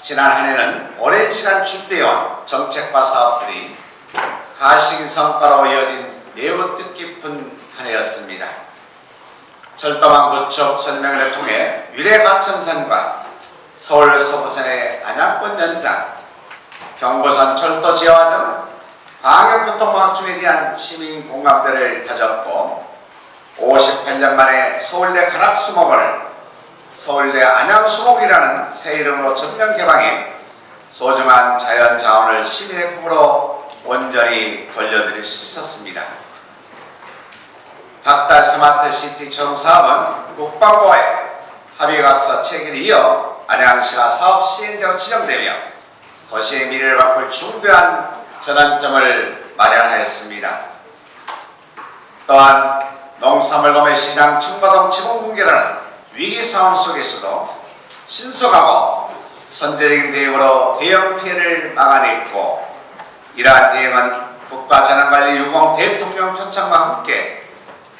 지난 한 해는 오랜 시간 준비해온 정책과 사업들이 가시 성과로 이어진 매우 뜻깊은 한 해였습니다. 철도망 구축 설명을 통해 위례 가천선과 서울 서부선의 안양권 연장, 경부선 철도 지하화 등 방역교통 확충에 대한 시민 공감대를 다졌고 58년 만에 서울대 가락수목원을 서울대 안양수목이라는 새 이름으로 전면 개방해 소중한 자연 자원을 시민의 품으로 온전히 돌려드릴 수 있었습니다. 박달 스마트 시티 총 사업은 국방부와의 합의가 앞서 체계를 이어 안양시가 사업 시행자로 지정되며 도시의 미래를 바꿀 중대한 전환점을 마련하였습니다. 또한 농산물 도매 시장 청바동 지분 붕괴라는 위기 상황 속에서도 신속하고 선제적인 대응으로 대형 피해를 막아냈고 이러한 대응은 국가재난관리 유공 대통령 표창과 함께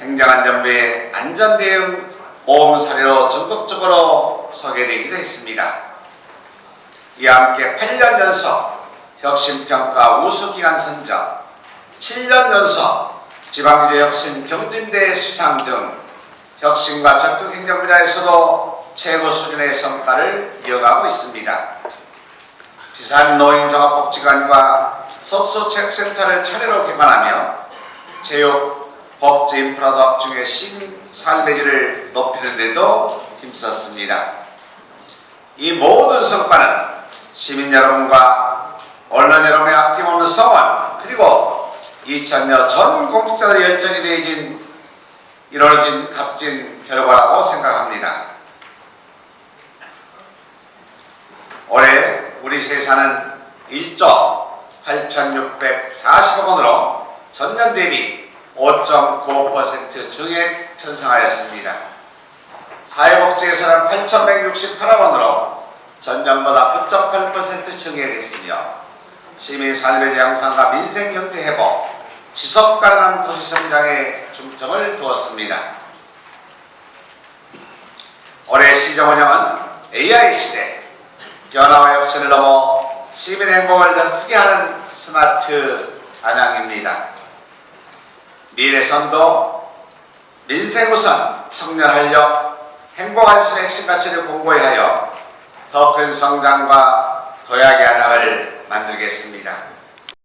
행정안전부의 안전대응 모험 사례로 전국적으로 소개되기도 했습니다. 이와 함께 8년 연속 혁신평가 우수기관 선정, 7년 연속 지방규제 혁신 경진대 수상 등 혁신과 적극 행정 분야에서도 최고 수준의 성과를 이어가고 있습니다. 비산 노인종합복지관과 석소체육센터를 차례로 개관하며 체육, 복지 인프라 확충의 신살배지를 높이는 데도 힘썼습니다. 이 모든 성과는 시민 여러분과 언론 여러분의 아낌없는 성원 그리고 2000여 전 공직자들의 열정이 대해진 이루어진 값진 결과라고 생각합니다. 올해 우리 세사는 1조 8,640억 원으로 전년 대비 5.95% 증액 편성하였습니다. 사회복지에서는 8,168억 원으로 전년보다 9.8% 증액했으며 시민 삶의 양상과 민생 경제 회복, 지속 가능한 도시 성장에 중점을 두었습니다. 올해 시정 운영은 AI 시대, 변화와 혁신을 넘어 시민 행복을 더 크게 하는 스마트 안양입니다. 미래선도, 민생우선, 청년 활력, 행복안심의 핵심 가치를 공고히 하여 더 큰 성장과 도약의 안양을 만들겠습니다.